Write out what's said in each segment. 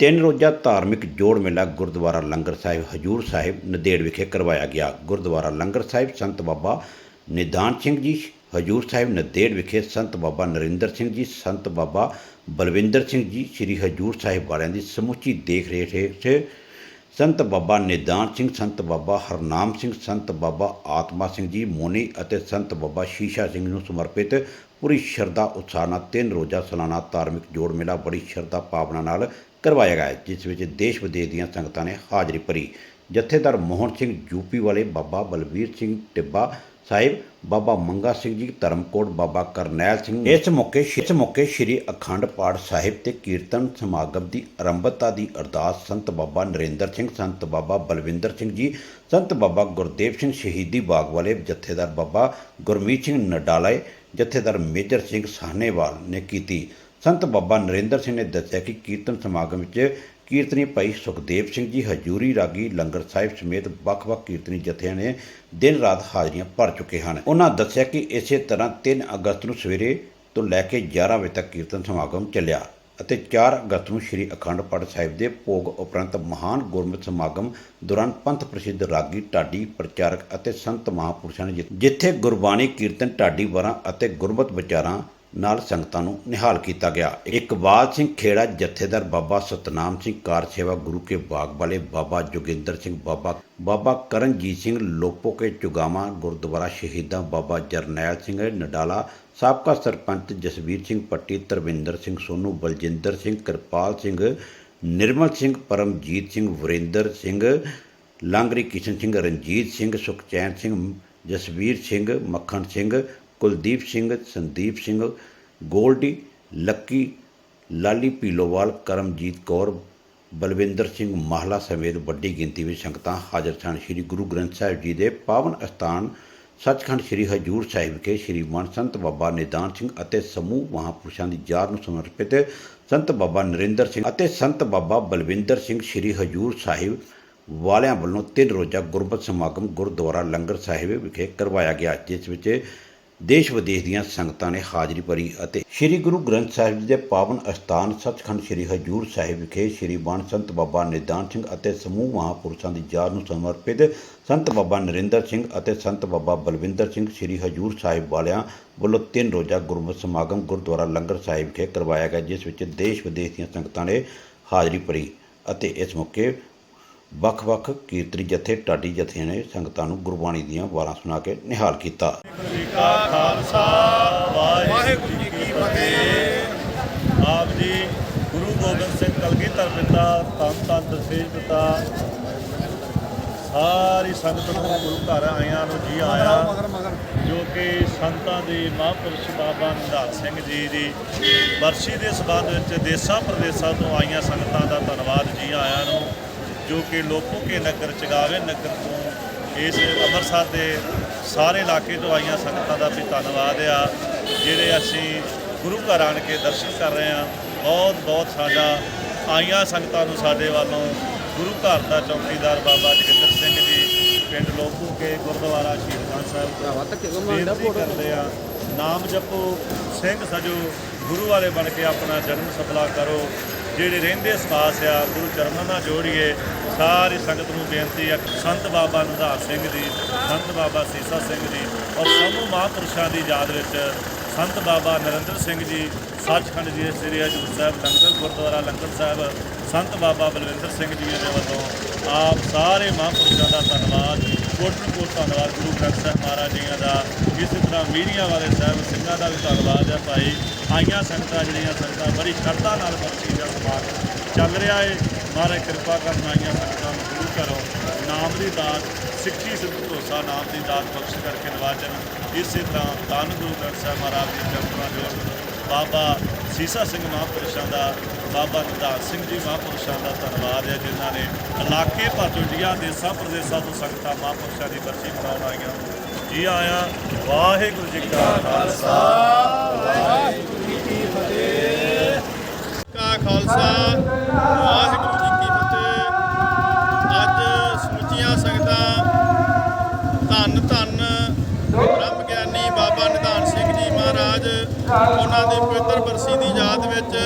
ਤਿੰਨ ਰੋਜ਼ਾ ਧਾਰਮਿਕ ਜੋੜ ਮੇਲਾ ਗੁਰਦੁਆਰਾ ਲੰਗਰ ਸਾਹਿਬ, ਹਜੂਰ ਸਾਹਿਬ, ਨਦੇੜ ਵਿਖੇ ਕਰਵਾਇਆ ਗਿਆ। ਗੁਰਦੁਆਰਾ ਲੰਗਰ ਸਾਹਿਬ, ਸੰਤ ਬਾਬਾ ਨਿਦਾਨ ਸਿੰਘ ਜੀ, ਹਜੂਰ ਸਾਹਿਬ, ਨਦੇੜ ਵਿਖੇ ਸੰਤ ਬਾਬਾ ਨਰਿੰਦਰ ਸਿੰਘ ਜੀ, ਸੰਤ ਬਾਬਾ ਬਲਵਿੰਦਰ ਸਿੰਘ ਜੀ, ਸ੍ਰੀ ਹਜੂਰ ਸਾਹਿਬ ਵਾਲਿਆਂ ਦੀ ਸਮੁੱਚੀ ਦੇਖ ਰੇਖ ਹੇਠ ਸੰਤ ਬਾਬਾ ਨਿਦਾਨ ਸਿੰਘ, ਸੰਤ ਬਾਬਾ ਹਰਨਾਮ ਸਿੰਘ, ਸੰਤ ਬਾਬਾ ਆਤਮਾ ਸਿੰਘ ਜੀ, ਮੋਨੀ ਅਤੇ ਸੰਤ ਬਾਬਾ ਸ਼ੀਸ਼ਾ ਸਿੰਘ ਨੂੰ ਸਮਰਪਿਤ ਪੂਰੀ ਸ਼ਰਧਾ ਉਤਸ਼ਾਹ ਨਾਲ ਤਿੰਨ ਰੋਜ਼ਾ ਸਾਲਾਨਾ ਧਾਰਮਿਕ ਜੋੜ ਮੇਲਾ ਬੜੀ ਸ਼ਰਧਾ ਭਾਵਨਾ ਨਾਲ ਕਰਵਾਇਆ ਗਿਆ ਜਿਸ ਵਿੱਚ ਦੇਸ਼ ਵਿਦੇਸ਼ ਦੀਆਂ ਸੰਗਤਾਂ ਨੇ ਹਾਜ਼ਰੀ ਭਰੀ। ਜਥੇਦਾਰ ਮੋਹਨ ਸਿੰਘ ਯੂਪੀ ਵਾਲੇ ਬਾਬਾ ਬਲਵੀਰ ਸਿੰਘ ਟਿੱਬਾ ਸਾਹਿਬ ਬਾਬਾ ਮੰਗਾ ਸਿੰਘ ਜੀ ਧਰਮਕੋਟ ਬਾਬਾ ਕਰਨੈਲ ਸਿੰਘ ਇਸ ਮੌਕੇ ਇਸ ਮੌਕੇ ਸ੍ਰੀ ਅਖੰਡ ਪਾਠ ਸਾਹਿਬ ਤੇ ਕੀਰਤਨ ਸਮਾਗਮ ਦੀ ਆਰੰਭਤਾ ਦੀ ਅਰਦਾਸ ਸੰਤ ਬਾਬਾ ਨਰਿੰਦਰ ਸਿੰਘ ਸੰਤ ਬਾਬਾ ਬਲਵਿੰਦਰ ਸਿੰਘ ਜੀ ਸੰਤ ਬਾਬਾ ਗੁਰਦੇਵ ਸਿੰਘ ਸ਼ਹੀਦੀ ਬਾਗ ਵਾਲੇ ਜਥੇਦਾਰ ਬਾਬਾ ਗੁਰਮੀਤ ਸਿੰਘ ਨਡਾਲੇ ਜਥੇਦਾਰ ਮੇਜਰ ਸਿੰਘ ਸਾਹਨੇਵਾਲ ਨੇ ਕੀਤੀ। ਸੰਤ ਬਾਬਾ ਨਰਿੰਦਰ ਸਿੰਘ ਨੇ ਦੱਸਿਆ ਕਿ ਕੀਰਤਨ ਸਮਾਗਮ ਵਿੱਚ ਕੀਰਤਨੀ ਭਾਈ ਸੁਖਦੇਵ ਸਿੰਘ ਜੀ, ਹਜੂਰੀ ਰਾਗੀ ਲੰਗਰ ਸਾਹਿਬ ਸਮੇਤ ਵੱਖ-ਵੱਖ ਕੀਰਤਨੀ ਜਥਿਆਂ ਨੇ ਦਿਨ ਰਾਤ ਹਾਜ਼ਰੀਆਂ ਭਰ ਚੁੱਕੇ ਹਨ। ਉਹਨਾਂ ਦੱਸਿਆ ਕਿ ਇਸੇ ਤਰ੍ਹਾਂ 3 ਅਗਸਤ ਨੂੰ ਸਵੇਰੇ ਤੋਂ ਲੈ ਕੇ 11 ਵਜੇ ਤੱਕ ਕੀਰਤਨ ਸਮਾਗਮ ਚੱਲਿਆ ਅਤੇ 4 ਅਗਸਤ ਨੂੰ ਸ੍ਰੀ ਅਖੰਡ ਪਾਠ ਸਾਹਿਬ ਦੇ ਭੋਗ ਉਪਰੰਤ ਮਹਾਨ ਗੁਰਮਤਿ ਸਮਾਗਮ ਦੌਰਾਨ ਪੰਥ ਪ੍ਰਸਿੱਧ ਰਾਗੀ ਢਾਡੀ ਪ੍ਰਚਾਰਕ ਅਤੇ ਸੰਤ ਮਹਾਂਪੁਰਸ਼ਾਂ ਨੇ ਜਿ- ਜਿੱਥੇ ਗੁਰਬਾਣੀ ਕੀਰਤਨ ਢਾਡੀ ਵਰਾਂ ਅਤੇ ਗੁਰਮਤਿ ਵਿਚਾਰਾਂ ਨਾਲ ਸੰਗਤਾਂ ਨੂੰ ਨਿਹਾਲ ਕੀਤਾ ਗਿਆ। ਇਕਬਾਲ ਸਿੰਘ ਖੇੜਾ ਜਥੇਦਾਰ ਬਾਬਾ ਸਤਨਾਮ ਸਿੰਘ ਕਾਰ ਸੇਵਾ ਗੁਰੂ ਕੇ ਬਾਗ ਵਾਲੇ ਬਾਬਾ ਜੋਗਿੰਦਰ ਸਿੰਘ, ਬਾਬਾ ਬਾਬਾ ਕਰਨਜੀਤ ਸਿੰਘ ਲੋਪੋ ਕੇ ਚੁਗਾਵਾ, ਗੁਰਦੁਆਰਾ ਸ਼ਹੀਦਾਂ ਬਾਬਾ ਜਰਨੈਲ ਸਿੰਘ ਨਡਾਲਾ, ਸਾਬਕਾ ਸਰਪੰਚ ਜਸਵੀਰ ਸਿੰਘ ਪੱਟੀ, ਤਰਵਿੰਦਰ ਸਿੰਘ ਸੋਨੂ, ਬਲਜਿੰਦਰ ਸਿੰਘ, ਕਿਰਪਾਲ ਸਿੰਘ, ਨਿਰਮਲ ਸਿੰਘ, ਪਰਮਜੀਤ ਸਿੰਘ, ਵਰਿੰਦਰ ਸਿੰਘ, ਲਾਂਗਰੀ ਕਿਸ਼ਨ ਸਿੰਘ, ਰਣਜੀਤ ਸਿੰਘ, ਸੁਖਚੈਨ ਸਿੰਘ, ਜਸਵੀਰ ਸਿੰਘ, ਮੱਖਣ ਸਿੰਘ ਕੁਲਦੀਪ ਸਿੰਘ, ਸੰਦੀਪ ਸਿੰਘ, ਗੋਲਡੀ, ਲੱਕੀ, ਲਾਲੀ ਪੀਲੋਵਾਲ ਕਰਮਜੀਤ ਕੌਰ, ਬਲਵਿੰਦਰ ਸਿੰਘ ਮਾਹਲਾ ਸਮੇਤ ਵੱਡੀ ਗਿਣਤੀ ਵਿੱਚ ਸੰਗਤਾਂ ਹਾਜ਼ਰ ਸਨ। ਸ੍ਰੀ ਗੁਰੂ ਗ੍ਰੰਥ ਸਾਹਿਬ ਜੀ ਦੇ ਪਾਵਨ ਅਸਥਾਨ ਸੱਚਖੰਡ ਸ੍ਰੀ ਹਜੂਰ ਸਾਹਿਬ ਵਿਖੇ ਸ੍ਰੀ ਮਨ ਸੰਤ ਬਾਬਾ ਨਿਦਾਨ ਸਿੰਘ ਅਤੇ ਸਮੂਹ ਮਹਾਂਪੁਰਸ਼ਾਂ ਦੀ ਯਾਦ ਨੂੰ ਸਮਰਪਿਤ ਸੰਤ ਬਾਬਾ ਨਰਿੰਦਰ ਸਿੰਘ ਅਤੇ ਸੰਤ ਬਾਬਾ ਬਲਵਿੰਦਰ ਸਿੰਘ ਸ੍ਰੀ ਹਜੂਰ ਸਾਹਿਬ ਵਾਲਿਆਂ ਵੱਲੋਂ ਤਿੰਨ ਰੋਜ਼ਾ ਗੁਰਬਤ ਸਮਾਗਮ ਗੁਰਦੁਆਰਾ ਲੰਗਰ ਸਾਹਿਬ ਵਿਖੇ ਕਰਵਾਇਆ ਗਿਆ, ਜਿਸ ਵਿੱਚ ਦੇਸ਼ ਵਿਦੇਸ਼ ਦੀਆਂ ਸੰਗਤਾਂ ਨੇ ਹਾਜ਼ਰੀ ਭਰੀ ਅਤੇ ਸ੍ਰੀ ਗੁਰੂ ਗ੍ਰੰਥ ਸਾਹਿਬ ਜੀ ਦੇ ਪਾਵਨ ਅਸਥਾਨ ਸੱਚਖੰਡ ਸ੍ਰੀ ਹਜੂਰ ਸਾਹਿਬ ਵਿਖੇ ਸ੍ਰੀ ਬਾਣ ਸੰਤ ਬਾਬਾ ਨਿਦਾਨ ਸਿੰਘ ਅਤੇ ਸਮੂਹ ਮਹਾਂਪੁਰਸ਼ਾਂ ਦੀ ਯਾਦ ਨੂੰ ਸਮਰਪਿਤ ਸੰਤ ਬਾਬਾ ਨਰਿੰਦਰ ਸਿੰਘ ਅਤੇ ਸੰਤ ਬਾਬਾ ਬਲਵਿੰਦਰ ਸਿੰਘ ਸ੍ਰੀ ਹਜੂਰ ਸਾਹਿਬ ਵਾਲਿਆਂ ਵੱਲੋਂ ਤਿੰਨ ਰੋਜ਼ਾ ਗੁਰਮਤਿ ਸਮਾਗਮ ਗੁਰਦੁਆਰਾ ਲੰਗਰ ਸਾਹਿਬ ਵਿਖੇ ਕਰਵਾਇਆ ਗਿਆ, ਜਿਸ ਵਿੱਚ ਦੇਸ਼ ਵਿਦੇਸ਼ ਦੀਆਂ ਸੰਗਤਾਂ ਨੇ ਹਾਜ਼ਰੀ ਭਰੀ ਅਤੇ ਇਸ ਮੌਕੇ ਵੱਖ-ਵੱਖ ਕੀਰਤਨੀ ਜਥੇ ਢਾਡੀ ਜਥਿਆਂ ਨੇ ਸੰਗਤਾਂ ਨੂੰ ਗੁਰਬਾਣੀ ਦੀਆਂ ਵਾਰਾਂ ਸੁਣਾ ਕੇ ਨਿਹਾਲ ਕੀਤਾ। ਜੀ ਕਾ ਖਾਲਸਾ ਵਾਹਿਗੁਰੂ ਜੀ ਕੀ ਫਤਿਹ। ਆਪ ਜੀ ਗੁਰੂ ਗੋਬਿੰਦ ਸਿੰਘ ਕਲਗੀਧਰ ਪਿਤਾ ਧੰਨ ਧੰਨ ਦਸੇਜ ਪਿਤਾ ਸਾਰੀ ਸੰਗਤ ਨੂੰ ਗੁਰੂ ਘਰ ਆਇਆਂ ਨੂੰ ਜੀ ਆਇਆ, ਜੋ ਕਿ ਸੰਤਾਂ ਦੀ ਮਹਾਂਪੁਰਸ਼ ਬਾਬਾ ਨਿਧਾਨ ਸਿੰਘ ਜੀ ਦੀ ਵਰਸੀ ਦੇ ਸਬੰਧ ਵਿੱਚ ਦੇਸਾਂ ਪ੍ਰਦੇਸਾਂ ਤੋਂ ਆਈਆਂ ਸੰਗਤਾਂ ਦਾ ਧੰਨਵਾਦ ਜੀ ਆਇਆਂ ਨੂੰ। ਜੋ ਕਿ ਲੋਕੋ ਕੇ ਨਗਰ ਚਗਾਵੇ ਨਗਰ ਤੋਂ ਇਸ ਅੰਮ੍ਰਿਤਸਰ ਦੇ ਸਾਰੇ ਇਲਾਕੇ ਤੋਂ ਆਈਆਂ ਸੰਗਤਾਂ ਦਾ ਵੀ ਧੰਨਵਾਦ ਆ ਜਿਹੜੇ ਅਸੀਂ ਗੁਰੂ ਘਰ ਆਣ ਕੇ ਦਰਸ਼ਨ ਕਰ ਰਹੇ ਆ ਬਹੁਤ ਬਹੁਤ ਸਾਡਾ ਆਈਆਂ ਸੰਗਤਾਂ ਨੂੰ ਸਾਡੇ ਵੱਲੋਂ ਗੁਰੂ ਘਰ ਦਾ ਚੌਕੀਦਾਰ ਬਾਬਾ ਜਗਿੰਦਰ ਸਿੰਘ ਜੀ ਪਿੰਡ ਲੋਕੂ ਕੇ ਗੁਰਦੁਆਰਾ ਸ਼ਹੀਦਾਂ ਸਾਹਿਬ ਬੇਨਤੀ ਕਰਦੇ ਆ ਨਾਮ ਜਪੋ ਸਿੰਘ ਸਜੋ ਗੁਰੂ ਵਾਲੇ ਬਣ ਕੇ ਆਪਣਾ ਜਨਮ ਸਫਲਾ ਕਰੋ। ਜਿਹੜੇ ਰਹਿੰਦੇ ਸਵਾਸ ਆ ਗੁਰੂ ਚਰਨਾਂ ਨਾਲ ਜੋੜੀਏ ਸਾਰੀ ਸੰਗਤ ਨੂੰ ਬੇਨਤੀ ਹੈ ਸੰਤ ਬਾਬਾ ਨਿਧਾਨ ਸਿੰਘ ਜੀ, ਸੰਤ ਬਾਬਾ ਸੀਸਾ ਸਿੰਘ ਜੀ ਔਰ ਸਮੂਹ ਮਹਾਂਪੁਰਸ਼ਾਂ ਦੀ ਯਾਦ ਵਿੱਚ ਸੰਤ ਬਾਬਾ ਨਰਿੰਦਰ ਸਿੰਘ ਜੀ, ਸੱਚਖੰਡ ਜੀ ਸ੍ਰੀ ਹਜੂਰ ਸਾਹਿਬ, ਲੰਗਰ ਗੁਰਦੁਆਰਾ ਲੰਗਰ ਸਾਹਿਬ, ਸੰਤ ਬਾਬਾ ਬਲਵਿੰਦਰ ਸਿੰਘ ਜੀ ਦੇ ਵੱਲੋਂ ਆਪ ਸਾਰੇ ਮਹਾਂਪੁਰਸ਼ਾਂ ਦਾ ਧੰਨਵਾਦ, ਕੋਟਨ ਕੋਟ ਧੰਨਵਾਦ, ਗੁਰੂ ਗ੍ਰੰਥ ਸਾਹਿਬ ਮਹਾਰਾਜ ਜੀਆਂ ਦਾ, ਇਸੇ ਤਰ੍ਹਾਂ ਮੀਡੀਆ ਵਾਲੇ ਸਾਹਿਬ ਸਿੰਘਾਂ ਦਾ ਵੀ ਧੰਨਵਾਦ ਹੈ ਭਾਈ। ਆਈਆਂ ਸੰਗਤਾਂ ਜਿਹੜੀਆਂ ਸੰਗਤਾਂ ਬੜੀ ਸ਼ਰਧਾ ਨਾਲ ਬਖਸ਼ੀ ਦਾ ਸਮਾਗਮ ਚੱਲ ਰਿਹਾ ਹੈ ਮਹਾਰਾਜ ਕਿਰਪਾ ਕਰਨ ਆਈਆਂ ਸੰਗਤਾਂ ਨੂੰ ਗੁਰੂ ਘਰੋਂ ਨਾਮ ਦੀ ਦਾਤ ਸਿੱਖੀ ਸਿੱਧ ਭਰੋਸਾ ਨਾਮ ਦੀ ਦਾਤ ਬਖਸ਼ ਕਰਕੇ ਨਵਾਜਣ। ਇਸੇ ਤਰ੍ਹਾਂ ਧੰਨ ਗੁਰੂ ਗ੍ਰੰਥ ਸਾਹਿਬ ਮਹਾਰਾਜ ਦੀ ਚਰਨਾਂ ਜੋੜ ਬਾਬਾ ਸੀਸਾ ਸਿੰਘ ਮਹਾਂਪੁਰਸ਼ਾਂ ਦਾ ਬਾਬਾ ਨਿਧਾਨ ਸਿੰਘ ਜੀ ਮਹਾਂਪੁਰਸ਼ਾਂ ਦਾ ਧੰਨਵਾਦ ਹੈ ਜਿਨ੍ਹਾਂ ਨੇ ਇਲਾਕੇ ਭਰ ਤੋਂ ਇੰਡੀਆ ਦੇਸਾਂ ਪ੍ਰਦੇਸਾਂ ਤੋਂ ਸੰਗਤਾਂ ਮਹਾਂਪੁਰਸ਼ਾਂ ਦੀ ਬਰਸੀ ਮਨਾਉਣ ਆਈਆਂ। ਜੀ ਆਇਆਂ ਵਾਹਿਗੁਰੂ ਜੀ ਕਾ ਖਾਲਸਾ। ਕਾ ਖਾਲਸਾ ਵਾਹਿਗੁਰੂ ਨਿਧਾਨ ਦੀ ਪਵਿੱਤਰ ਬਰਸੀ ਦੀ ਯਾਦ ਵਿੱਚ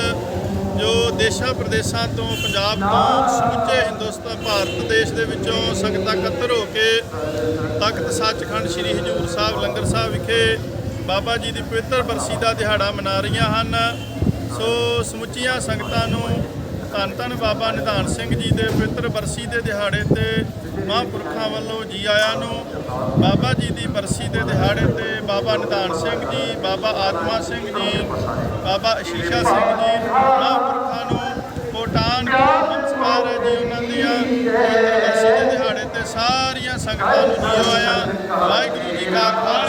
ਜੋ ਦੇਸ਼ਾਂ ਪ੍ਰਦੇਸ਼ਾਂ ਤੋਂ ਪੰਜਾਬ ਤੋਂ ਸਮੁੱਚੇ ਹਿੰਦੁਸਤਾਨ, ਭਾਰਤ ਦੇਸ਼ ਦੇ ਵਿੱਚੋਂ ਸੰਗਤਾਂ ਇਕੱਤਰ ਹੋ ਕੇ ਤਖਤ ਸੱਚਖੰਡ ਸ੍ਰੀ ਹਜੂਰ ਸਾਹਿਬ ਲੰਗਰ ਸਾਹਿਬ ਵਿਖੇ ਬਾਬਾ ਜੀ ਦੀ ਪਵਿੱਤਰ ਬਰਸੀ ਦਾ ਦਿਹਾੜਾ ਮਨਾ ਰਹੀਆਂ ਹਨ। ਸੋ ਸਮੁੱਚੀਆਂ ਸੰਗਤਾਂ ਨੂੰ ਧੰਨ ਧੰਨ ਬਾਬਾ ਨਿਧਾਨ ਸਿੰਘ ਜੀ ਦੇ ਪਵਿੱਤਰ ਬਰਸੀ ਦੇ ਦਿਹਾੜੇ ਤੇ ਮਹਾਂਪੁਰਖਾਂ ਵੱਲੋਂ ਜੀ ਆਇਆਂ ਨੂੰ ਬਾਬਾ ਜੀ ਦੀ ਬਰਸੀ ਦੇ ਦਿਹਾੜੇ ਤੇ ਬਾਬਾ ਨਿਧਾਨ ਸਿੰਘ ਜੀ, ਬਾਬਾ ਆਤਮਾ ਸਿੰਘ ਜੀ, ਬਾਬਾ ਅਸ਼ੀਸ਼ਾ ਸਿੰਘ ਜੀ, ਮਹਾਂਪੁਰਖਾਂ ਨੂੰ ਕੋਟਾਨ ਨਮਸਕਾਰ ਹੈ ਜੀ ਉਹਨਾਂ ਦੀਆਂ ਪਵਿੱਤਰ ਦੇ ਦਿਹਾੜੇ ਤੇ ਸਾਰੀਆਂ ਸੰਗਤਾਂ ਨੂੰ ਜੀ ਆਇਆਂ। ਵਾਹਿਗੁਰੂ ਜੀ ਕਾ ਖਾਲਸਾ